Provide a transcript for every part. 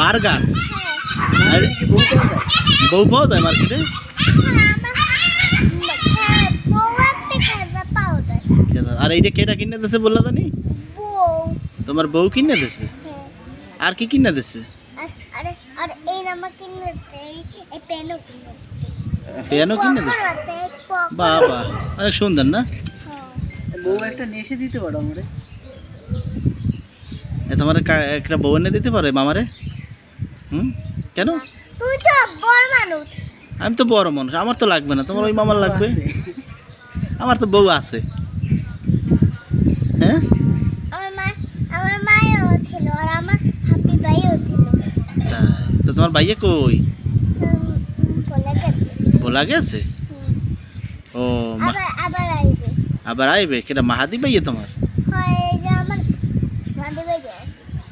Burger? আর বউ পাওয়া যায়? মার্কেটে? আর এইটা কেটা কিনে দিছে বললা জানি? তোমার বউ কিনে দিছে? আর কি কিনে দিছে? আর আরে আর পিয়ানো কিনে দিছে? বাবা অনেক সুন্দর না। বউ একটা নেশে দিতে পারো আমারে। তোমার একটা বউ এনে দিতে পারে মামারে? হুম? কেন? তুই তো বড় মানুষ। আমি তো বড় মানুষ আমার তো লাগবে না। তোমার ওই মামার লাগবে? আমার তো বউ আছে। হ্যাঁ? আমার মায়েও ছিল আর আমার হাপি ভাইও ছিল। তো তোমার ভাইয়া কই? ভোলা গেছে। ও আবার আবার আইবে। কেটা মাহাদি ভাইয়া তোমার? হয় যায়।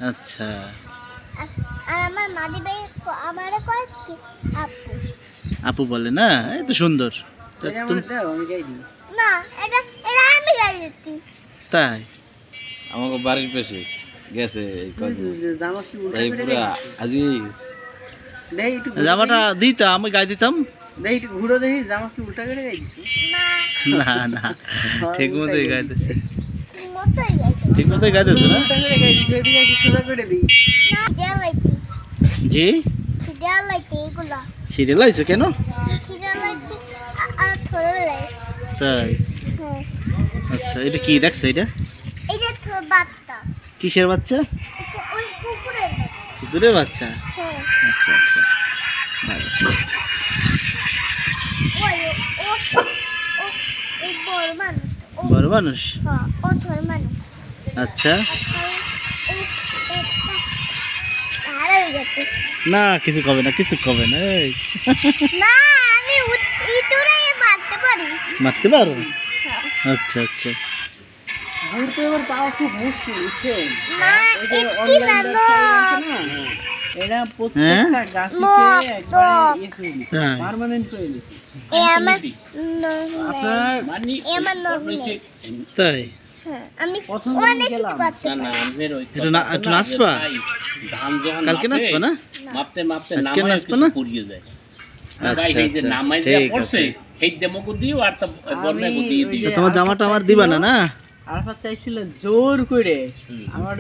আচ্ছা। আর আমার মাদি ভাই ক- আমারে কয় কি আপু। আপু বলে না? এই তো সুন্দর। তুমি না এটা এটা আমি গাই দিচ্ছি। তাই? আমাকে বাড়ির পাশে গেছে এই তুই জামা কি উল্টা এই করে পুরা? আজিজ। ঘুরো জামাটা দিতাম আমি গাই দিতাম। দেখি, একটু ঘুরো দেখি জামা কি উল্টা করে গাই দিছি? না। না না। ঠিক মতোই গাইতেছে ঠিক মতোই গাইছে ঠিক মতোই গাইতেছে না? উল্টা করে গাই দিছি সোজা করে দিই। না জি সিরিয়াল আইছে কেন তাই হ্যাঁ আচ্ছা এটা কি দেখছ এটা কিসের বাচ্চা কুকুরের বাচ্চা। হ্যাঁ আচ্ছা আচ্ছা বড় মানুষ মানুষ হ্যাঁ গেছে। না কিছু কবে না কিছু কবে না এই। না আমি ইঁদুরে মারতে পারি। মারতে পারো? হ্যাঁ। আচ্ছা আচ্ছা। এবার পাওয়া খুব মুশকিল বুঝছেন? না একটি এরা প্রত্যেকটা একবারে। ইয়ে হ্যাঁ। পার্মানেন্ট করে দিছে। এ আমার আপনার এ আমার তাই? হ্যাঁ আমি অনেক গেলাম। কিছু করতে পারি একটু না একটু নাচবা? ধান যখন কালকে নাচবা না? মাপতে মাপতে নামায় কিছু পুড়িয়ে যায়। আচ্ছা, আচ্ছা, তোমার জামাটা আমার দিবা না না? আলফা চাইছিল জোর করে। আমার